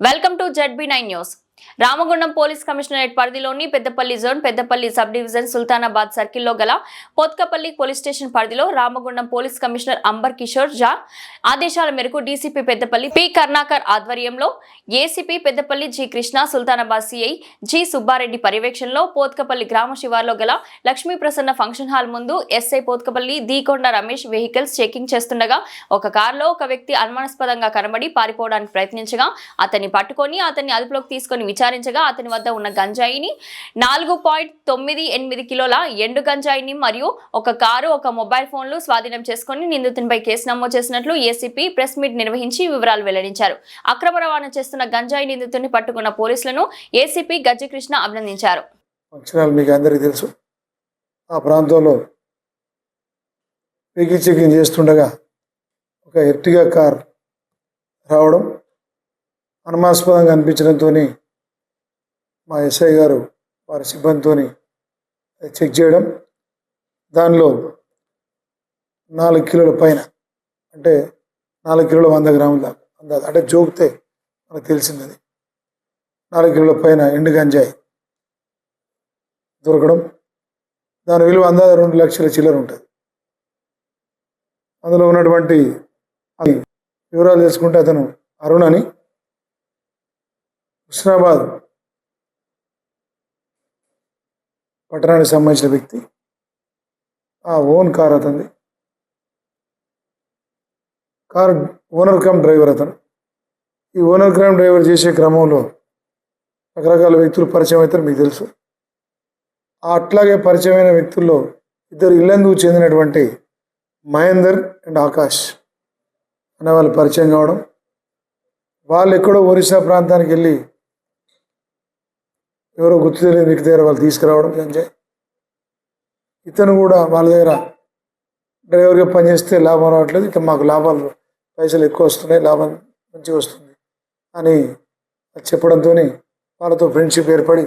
welcome to ZB nine news Ramagundam police commissionerate పరిధిలోని Peddapalli zone Peddapalli sub division Sultanabad సర్కిల్లో గల Pothkapalli police station పరిధిలో Ramagundam police commissioner Amber Kishore Jha ఆదేశాల మేరకు డీసీపీ పెద్దపల్లి పి కర్ణాకర్ ఆధ్వర్యంలో ACP Peddapalli G Krishna Sultanabad CI G Subba Reddy పర్యవేక్షణలో పోత్కపల్లి గ్రామ శివార్లో గల లక్ష్మీ ప్రసన్న ఫంక్షన్ హాల్ ముందు SI Pothkapalli Deekonda Ramesh vehicles checking చేస్తుండగా ఒక కారులో ఒక వ్యక్తి అనుమానాస్పదంగా కనబడి పారిపోవడానికి ప్రయత్నించగా అతన్ని పట్టుకొని అతన్ని అదుపులోకి తీసుకొని విచారించగా అతని వద్ద ఉన్న గంజాయిని నాలుగు పాయింట్ తొమ్మిది ఎనిమిది కిలోల ఎండు గంజాయిని మరియు ఒక కారు ఒక మొబైల్ ఫోన్లు స్వాధీనం చేసుకుని నిందితునిపై కేసు నమోదు చేసినట్లు ఏసీపీ ప్రెస్ మీట్ నిర్వహించి వివరాలు వెల్లడించారు. అక్రమ రవాణా చేస్తున్న గంజాయి నిందితుడిని పట్టుకున్న పోలీసులను ఏసీపీ గజ్జకృష్ణ అభినందించారు. మీకు అందరికీ తెలుసు. ఆ ప్రాంతంలో వెహికల్ చెకింగ్ చేస్తుండగా ఒక ఎర్టిగా కార్ రావడం అనుమానాస్పదంగా అనిపించడంతో మా ఎస్ఐ గారు వారి సిబ్బందితో చెక్ చేయడం. దానిలో నాలుగు కిలోల పైన అంటే నాలుగు కిలోల వంద గ్రాముల దాకా అందాజు అంటే జోకితే మనకు తెలిసింది అది నాలుగు కిలోల పైన ఎండు గంజాయి దొరకడం. దాని విలువ అందాజ రెండు లక్షల చిల్లర ఉంటుంది. అందులో ఉన్నటువంటి అది వివరాలు తెలుసుకుంటే అతను అరుణ్ అని. హుస్నాబాద్ పట్టణానికి సంబంధించిన వ్యక్తి ఆ ఓన్ కార్ అతనిది. కార్ ఓనర్ కమ్ డ్రైవర్ అతను. ఈ ఓనర్ క్రైమ్ డ్రైవర్ చేసే క్రమంలో రకరకాల వ్యక్తులు పరిచయం అవుతారు మీకు తెలుసు. అట్లాగే పరిచయమైన వ్యక్తుల్లో ఇద్దరు ఇల్లందుకు చెందినటువంటి మహేందర్ అండ్ ఆకాష్ అనే వాళ్ళు పరిచయం కావడం. వాళ్ళు ఎక్కడో ఒరిస్సా ప్రాంతానికి వెళ్ళి ఎవరో గుర్తు తెలియని వ్యక్తి దగ్గర వాళ్ళు తీసుకురావడం గంజాయి ఇతను కూడా వాళ్ళ దగ్గర డ్రైవర్గా పనిచేస్తే లాభం రావట్లేదు. ఇక మాకు లాభాలు పైసలు ఎక్కువ వస్తున్నాయి లాభం మంచిగా వస్తుంది అని చెప్పడంతో వాళ్ళతో ఫ్రెండ్షిప్ ఏర్పడి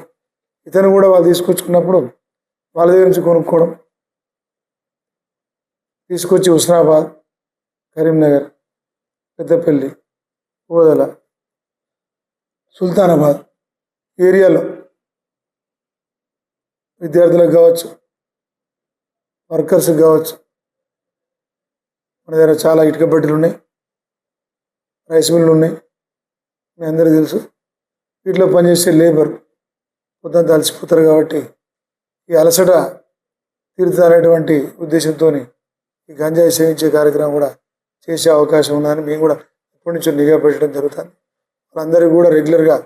ఇతను కూడా వాళ్ళు తీసుకొచ్చుకున్నప్పుడు వాళ్ళ దగ్గర నుంచి కొనుక్కోవడం తీసుకొచ్చి హుస్నాబాద్ కరీంనగర్ పెద్దపల్లి ఓదల సుల్తానాబాద్ ఏరియాలో విద్యార్థులకు కావచ్చు వర్కర్స్కి కావచ్చు మన దగ్గర చాలా ఇటుక బట్టలు ఉన్నాయి రైస్ మిల్లు ఉన్నాయి మీ అందరికీ తెలుసు. వీటిలో పనిచేసే లేబర్ పొద్దున్న తలసిపోతారు కాబట్టి ఈ అలసట తీరుతారనేటువంటి ఉద్దేశంతో ఈ గంజాయి సేవించే కార్యక్రమం కూడా చేసే అవకాశం ఉందని మేము కూడా ఎప్పటి నుంచి నిఘా పెట్టడం జరుగుతుంది. వాళ్ళందరికీ కూడా రెగ్యులర్గా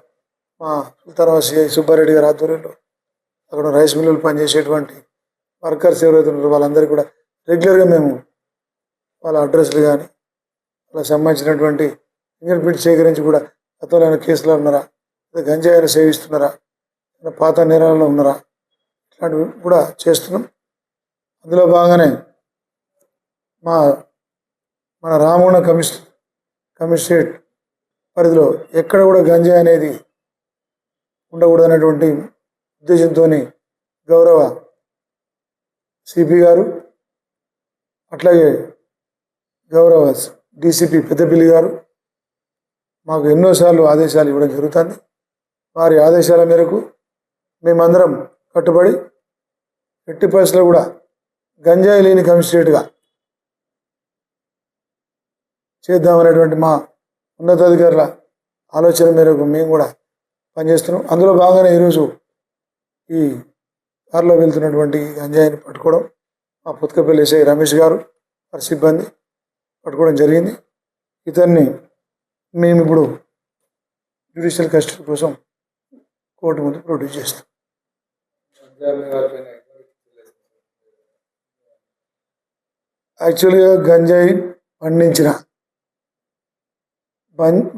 మా సుల్తానాబాద్ సిఐ సుబ్బారెడ్డి గారి ఆధ్వర్యంలో అక్కడ రైస్ మిల్లులు పనిచేసేటువంటి వర్కర్స్ ఎవరైతే ఉన్నారో వాళ్ళందరికీ కూడా రెగ్యులర్గా మేము వాళ్ళ అడ్రస్లు కానీ వాళ్ళకి సంబంధించినటువంటి ఫింగర్ ప్రింట్ సేకరించి కూడా గతంలో ఏమైనా కేసులో ఉన్నారా? లేదా గంజాయిని సేవిస్తున్నారా? లేదా పాత నేరాలలో ఉన్నారా? ఇట్లాంటివి కూడా చేస్తున్నాం. అందులో భాగంగానే మా మన రామగుణ కమిషన్ కమిషనరేట్ పరిధిలో ఎక్కడ కూడా గంజాయి అనేది ఉండకూడదనేటువంటి ఉద్దేశంతో గౌరవ సిపి గారు అట్లాగే గౌరవ డీసీపీ పెద్దపల్లి గారు మాకు ఎన్నోసార్లు ఆదేశాలు ఇవ్వడం జరుగుతుంది. వారి ఆదేశాల మేరకు మేమందరం కట్టుబడి ఎట్టి పరిస్థితుల్లో కూడా గంజాయి లేని కమిషనరేట్గా చేద్దామనేటువంటి మా ఉన్నతాధికారుల ఆలోచన మేరకు మేము కూడా పనిచేస్తున్నాం. అందులో భాగంగానే ఈరోజు ఈ కారులో వెళ్తున్నటువంటి గంజాయిని పట్టుకోవడం మా పుత్కపల్లి ఎస్ఐ రమేష్ గారు వారి సిబ్బంది పట్టుకోవడం జరిగింది. ఇతన్ని మేము ఇప్పుడు జ్యుడిషియల్ కస్టడీ కోసం కోర్టు ముందు ప్రొడ్యూస్ చేస్తాం. యాక్చువల్గా గంజాయి పండించిన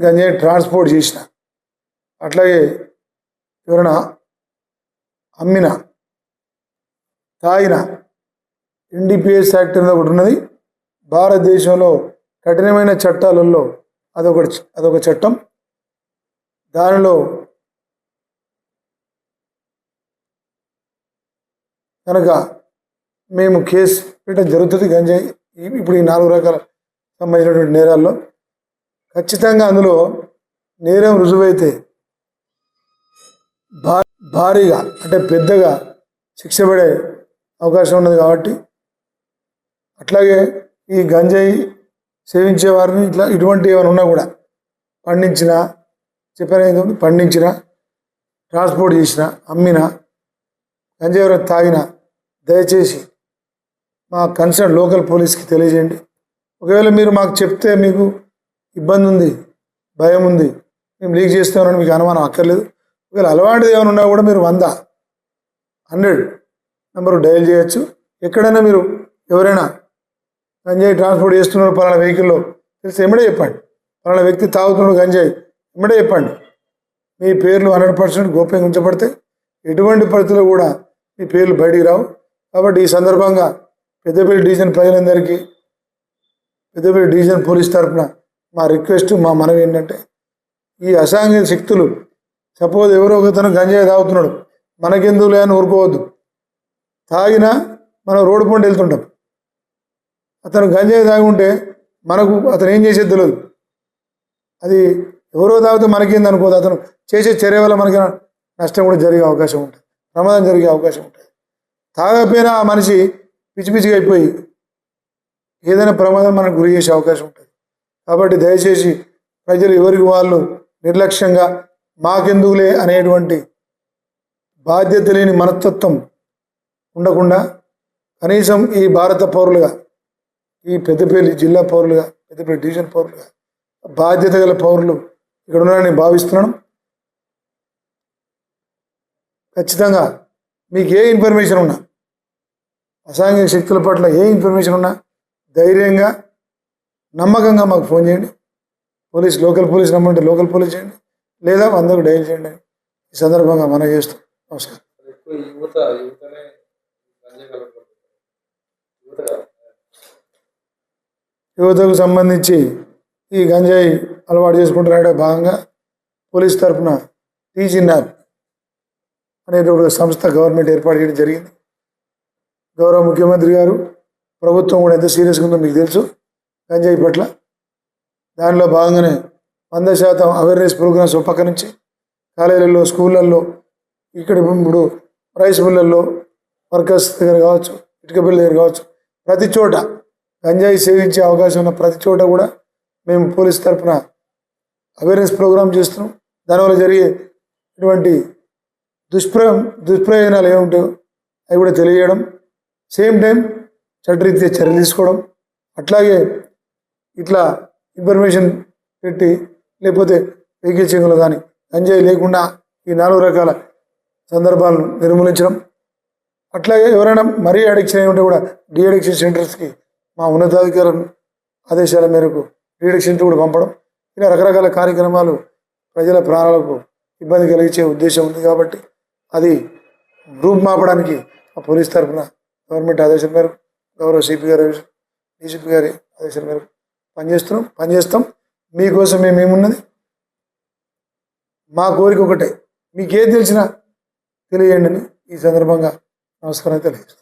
గంజాయి ట్రాన్స్పోర్ట్ చేసిన అట్లాగే ఎవరైనా అమ్మిన తాగిన ఎన్డీపీఎస్ యాక్ట్ అనేది ఒకటి ఉన్నది. భారతదేశంలో కఠినమైన చట్టాలలో అదొకటి అదొక చట్టం. దానిలో కనుక మేము కేసు పెట్టడం జరుగుతుంది గంజాయి ఇప్పుడు ఈ నాలుగు రకాల సంబంధించినటువంటి నేరాల్లో. ఖచ్చితంగా అందులో నేరం రుజువైతే భా భారీగా అంటే పెద్దగా శిక్ష పడే అవకాశం ఉన్నది కాబట్టి అట్లాగే ఈ గంజాయి సేవించే వారిని ఇట్లా ఇటువంటి ఏమైనా ఉన్నా కూడా పండించిన చెప్పాను పండించిన ట్రాన్స్పోర్ట్ చేసిన అమ్మిన గంజాయి ఎవరైనా తాగిన దయచేసి మా కన్సర్న్ లోకల్ పోలీస్కి తెలియజేయండి. ఒకవేళ మీరు మాకు చెప్తే మీకు ఇబ్బంది ఉంది భయం ఉంది మేము లీక్ చేస్తామని మీకు అనుమానం అక్కర్లేదు. ఒకవేళ అలవాటుది ఏమైనా ఉన్నా కూడా మీరు వంద హండ్రెడ్ నెంబర్ డయల్ చేయొచ్చు. ఎక్కడైనా మీరు ఎవరైనా గంజాయి ట్రాన్స్పోర్ట్ చేస్తున్నారు పలానా వెహికల్లో తెలిసి ఎమ్మడే చెప్పండి. పలానా వ్యక్తి తాగుతున్నాడు గంజాయి ఎమ్మడే చెప్పండి. మీ పేర్లు హండ్రెడ్ పర్సెంట్ గోప్యంగా ఉంచబడితే ఎటువంటి పరిస్థితుల్లో కూడా మీ పేర్లు బయటికి రావు. కాబట్టి ఈ సందర్భంగా పెద్దపల్లి డివిజన్ ప్రజలందరికీ పెద్దపల్లి డివిజన్ పోలీస్ తరఫున మా రిక్వెస్ట్ మా మనవి ఏంటంటే ఈ అసాంఘిక శక్తులు సపోజ్ ఎవరో ఒకతను గంజాయి తాగుతున్నాడు. మనకెందుకు లేని ఊరుకోవద్దు. తాగినా మనం రోడ్డు పంట వెళ్తుంటాం. అతను గంజాయి తాగి ఉంటే మనకు అతను ఏం చేసేది తెలియదు అది ఎవరో తాగితే మనకేంది అనుకోదు అతను చేసే చర్య వల్ల మనకి నష్టం కూడా జరిగే అవకాశం ఉంటుంది. ప్రమాదం జరిగే అవకాశం ఉంటుంది. తాగకపోయినా ఆ మనిషి పిచ్చి పిచ్చిగా అయిపోయి ఏదైనా ప్రమాదం మనకు గురి చేసే అవకాశం ఉంటుంది. కాబట్టి దయచేసి ప్రజలు ఎవరికి వాళ్ళు నిర్లక్ష్యంగా మాకెందుకులే అనేటువంటి బాధ్యత లేని మనస్తత్వం ఉండకుండా కనీసం ఈ భారత పౌరులుగా ఈ పెద్దపల్లి జిల్లా పౌరులుగా పెద్దపల్లి డివిజన్ పౌరులుగా బాధ్యత గల పౌరులు ఇక్కడ ఉన్నారని భావిస్తున్నాను. ఖచ్చితంగా మీకు ఏ ఇన్ఫర్మేషన్ ఉన్నా అసాంఘిక శక్తుల పట్ల ఏ ఇన్ఫర్మేషన్ ఉన్నా ధైర్యంగా నమ్మకంగా మాకు ఫోన్ చేయండి. పోలీస్ లోకల్ పోలీస్ నమ్మంటే లోకల్ పోలీస్ చేయండి. లేదా వందకు డైల్ చేయండి. ఈ సందర్భంగా మనం చేస్తాం నమస్కారం. యువతకు సంబంధించి ఈ గంజాయి అలవాటు చేసుకుంటున్నాడే భాగంగా పోలీస్ తరఫున టీజీ న్యాప్ అనేటువంటి ఒక సంస్థ గవర్నమెంట్ ఏర్పాటు చేయడం జరిగింది. గౌరవ ముఖ్యమంత్రి గారు ప్రభుత్వం కూడా ఎంత సీరియస్గా ఉందో మీకు తెలుసు. గంజాయి పట్ల దానిలో భాగంగానే వంద శాతం అవేర్నెస్ ప్రోగ్రామ్స్ ఒక పక్క నుంచి కాలేజీలలో స్కూళ్ళల్లో ఇక్కడ ఇప్పుడు రైస్ మిల్లల్లో వర్కర్స్ దగ్గర కావచ్చు ఇటుక బిల్ల దగ్గర కావచ్చు ప్రతి చోట గంజాయి సేవించే అవకాశం ఉన్న ప్రతి చోట కూడా మేము పోలీస్ తరఫున అవేర్నెస్ ప్రోగ్రామ్ చేస్తున్నాం. దానివల్ల జరిగే ఇటువంటి దుష్ప్ర దుష్ప్రయోజనాలు ఏముంటాయో అవి కూడా తెలియజేయడం సేమ్ టైం చట్టరీత్యా చర్య తీసుకోవడం అట్లాగే ఇట్లా ఇన్ఫర్మేషన్ పెట్టి లేకపోతే వెహికల్ చెంగులు కానీ గంజాయి లేకుండా ఈ నాలుగు రకాల సందర్భాలను నిర్మూలించడం. అట్లాగే ఎవరైనా మరీ అడిక్షన్ అయి ఉంటే కూడా డీఅడిక్షన్ సెంటర్స్కి మా ఉన్నతాధికారం ఆదేశాల మేరకు డీఅడిక్షన్ కూడా పంపడం. ఇలా రకరకాల కార్యక్రమాలు ప్రజల ప్రాణాలకు ఇబ్బంది కలిగించే ఉద్దేశం ఉంది కాబట్టి అది గ్రూప్ మాపడానికి ఆ పోలీస్ తరఫున గవర్నమెంట్ ఆదేశం మేరకు గౌరవ సిపి గారి డీసీపీ గారి ఆదేశం మేరకు పనిచేస్తున్నాం పనిచేస్తాం. మీకోసం మేమేమున్నది మా కోరిక ఒకటే. మీకేది తెలిసినా తెలియజేయండి అని ఈ సందర్భంగా నమస్కారం తెలియజేస్తాను